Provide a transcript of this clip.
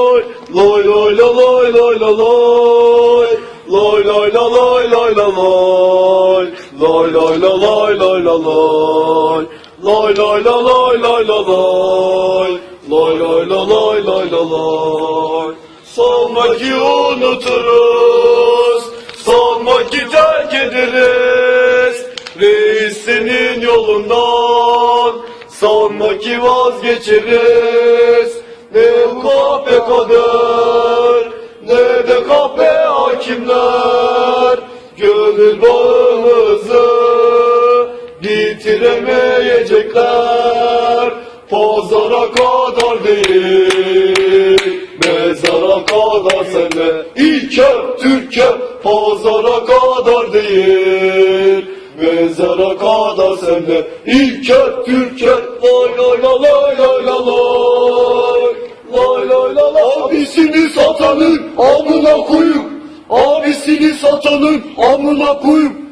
Loy loy loy loy loy Loy loy loy loy loy Loy loy loy loy loy Loy loy loy loy loy Loy loy loy loy la loy Sanma ki unuturuz Sanma ki terk ederiz Reis senin yolundan Sanma ki vazgeçeriz Ne kahpe kader Ne de kahpe hakimler. Gönül bağımızı Bitiremeyecekler. Pazara kadar değil Mezara kadar senle İlker Türker Pazara kadar değil Mezara kadar senle İlker Türker la Abisini satanın amına koyup Abisini satanın amına koyup